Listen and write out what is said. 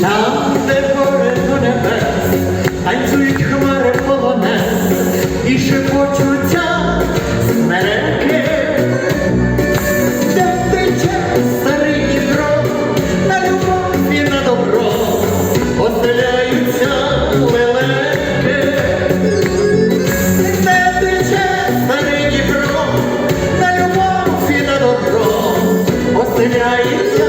Там, де горе до небес, танцюють хмари полонез і шепочуться смереки. Де тече старий Дніпро, на любов і на добро оселяються лелеки. Де тече старий Дніпро, на любов і на добро оселяються.